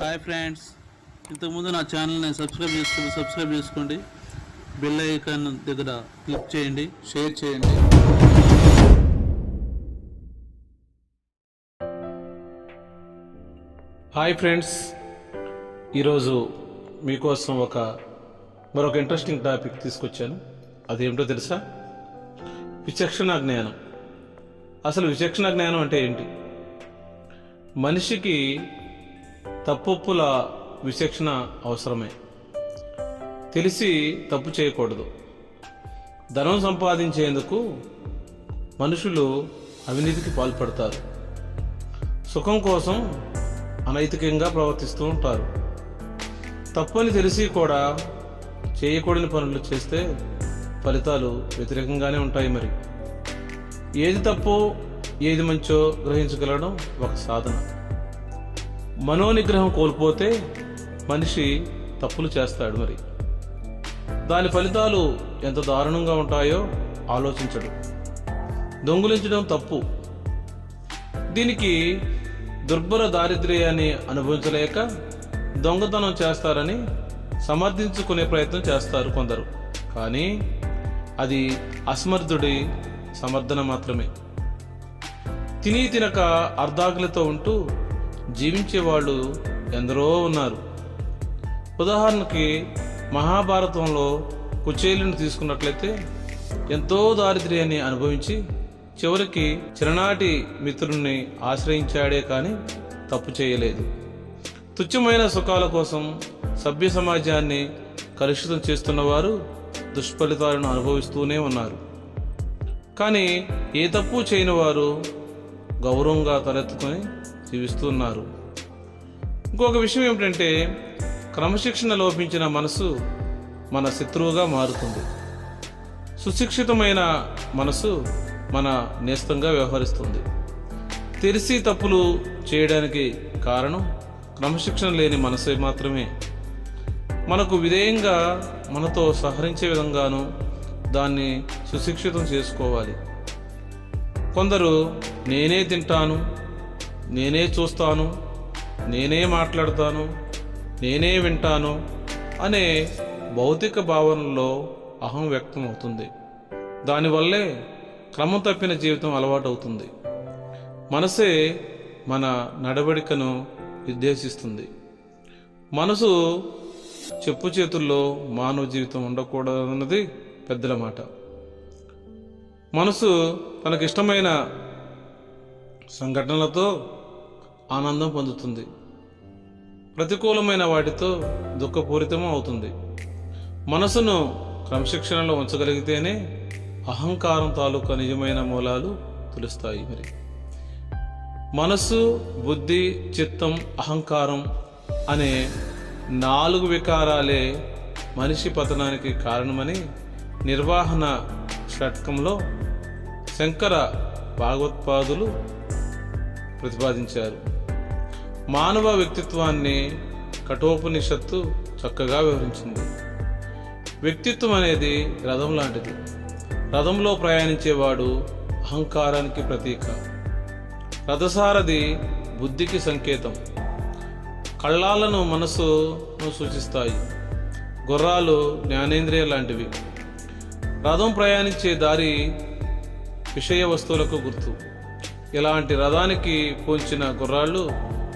Hi friends ఇంతకుముందు నా ఛానల్ని సబ్స్క్రైబ్ చేసుకోండి సబ్స్క్రైబ్ చేసుకోండి. బెల్ ఐకాన్ దగ్గర క్లిక్ చేయండి. షేర్ చేయండి. హాయ్ ఫ్రెండ్స్ ఈరోజు మీకోసం ఒక మరొక ఇంట్రెస్టింగ్ టాపిక్ తీసుకొచ్చాను. అదేమిటో తెలుసా? విచక్షణ జ్ఞానం. అసలు విచక్షణ జ్ఞానం అంటే ఏంటి? మనిషికి తప్పుల విచక్షణ అవసరమే. తెలిసి తప్పు చేయకూడదు. ధనం సంపాదించేందుకు మనుషులు అవినీతికి పాల్పడతారు. సుఖం కోసం అనైతికంగా ప్రవర్తిస్తూ ఉంటారు. తప్పని తెలిసి కూడా చేయకూడని పనులు చేస్తే ఫలితాలు వ్యతిరేకంగానే ఉంటాయి మరి. ఏది తప్పో ఏది మంచో గ్రహించగలడం ఒక సాధన. మనోనిగ్రహం కోల్పోతే మనిషి తప్పులు చేస్తాడు మరి. దాని ఫలితాలు ఎంత దారుణంగా ఉంటాయో ఆలోచించడు. దొంగిలించడం తప్పు. దీనికి దుర్బల దారిద్ర్యాన్ని అనుభవించలేక దొంగతనం చేస్తారని సమర్థించుకునే ప్రయత్నం చేస్తారు కొందరు. కానీ అది అసమర్థుడి సమర్థన మాత్రమే. తిని తినక అర్ధాకులతో ఉంటూ జీవించే వాళ్ళు ఎందరో ఉన్నారు. ఉదాహరణకి మహాభారతంలో కుచేలుని తీసుకున్నట్లయితే ఎంతో దారిద్ర్యాన్ని అనుభవించి చివరికి చిరనాటి మిత్రుణ్ణి ఆశ్రయించాడే కానీ తప్పు చేయలేదు. తుచ్చమైన సుఖాల కోసం సభ్య సమాజాన్ని కలుషితం చేస్తున్నవారు దుష్ఫలితాలను అనుభవిస్తూనే ఉన్నారు. కానీ ఏ తప్పు చేయని వారు గౌరవంగా తలెత్తుకొని జీవిస్తున్నారు. ఇంకొక విషయం ఏమిటంటే క్రమశిక్షణ లోపించిన మనసు మన శత్రువుగా మారుతుంది. సుశిక్షితమైన మనసు మన నేస్తంగా వ్యవహరిస్తుంది. తెలిసి తప్పులు చేయడానికి కారణం క్రమశిక్షణ లేని మనసే మాత్రమే. మనకు విధేయంగా మనతో సహరించే విధంగాను దాన్ని సుశిక్షితం చేసుకోవాలి. కొందరు నేనే తింటాను నేనే చూస్తాను నేనే మాట్లాడతాను నేనే వింటాను అనే భౌతిక భావనలో అహం వ్యక్తం అవుతుంది దానివల్లే క్రమం తప్పిన జీవితం అలవాటు అవుతుంది మనసే మన నడవడికను నిర్దేశిస్తుంది. మనసు చెప్పు చేతుల్లో మానవ జీవితం ఉండకూడదన్నది పెద్దల మాట. మనసు తనకిష్టమైన సంఘటనలతో ఆనందం పొందుతుంది. ప్రతికూలమైన వాటితో దుఃఖపూరితం అవుతుంది. మనసును క్రమశిక్షణలో ఉంచగలిగితేనే అహంకారం తాలూకా నిజమైన మూలాలు తెలుస్తాయి మరి. మనసు బుద్ధి చిత్తం అహంకారం అనే నాలుగు వికారాలే మనిషి పతనానికి కారణమని నిర్వహణ షట్కంలో శంకర భాగవత్పాదులు ప్రతిపాదించారు. మానవ వ్యక్తిత్వాన్ని కఠోపనిషత్తు చక్కగా వివరించింది. వ్యక్తిత్వం అనేది రథం లాంటిది. రథంలో ప్రయాణించేవాడు అహంకారానికి ప్రతీక. రథసారథి బుద్ధికి సంకేతం. కళ్ళాలను మనసును సూచిస్తాయి. గుర్రాలు జ్ఞానేంద్రియ లాంటివి. రథం ప్రయాణించే దారి విషయ వస్తువులకు గుర్తు. ఇలాంటి రథానికి పోంచిన గుర్రాళ్ళు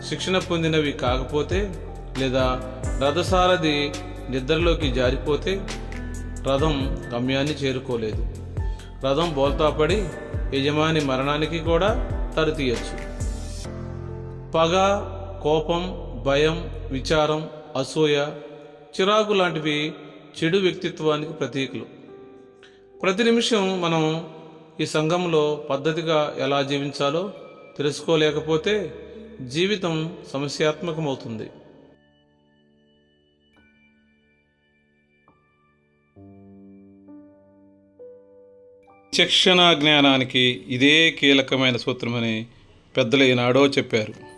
శిక్షణ పొందినవి కాకపోతే లేదా రథసారథి నిద్రలోకి జారిపోతే రథం గమ్యాన్ని చేరుకోలేదు. రథం బోల్తాపడి యజమాని మరణానికి కూడా తరితీయచ్చు. పగ కోపం భయం విచారం అసూయ చిరాకు లాంటివి చెడు వ్యక్తిత్వానికి ప్రతీకలు. ప్రతి నిమిషం మనం ఈ సంఘంలో పద్ధతిగా ఎలా జీవించాలో తెలుసుకోలేకపోతే జీవితం సమస్యాత్మకమవుతుంది. శిక్షణ జ్ఞానానికి ఇదే కీలకమైన సూత్రమని పెద్దలు ఈనాడో చెప్పారు.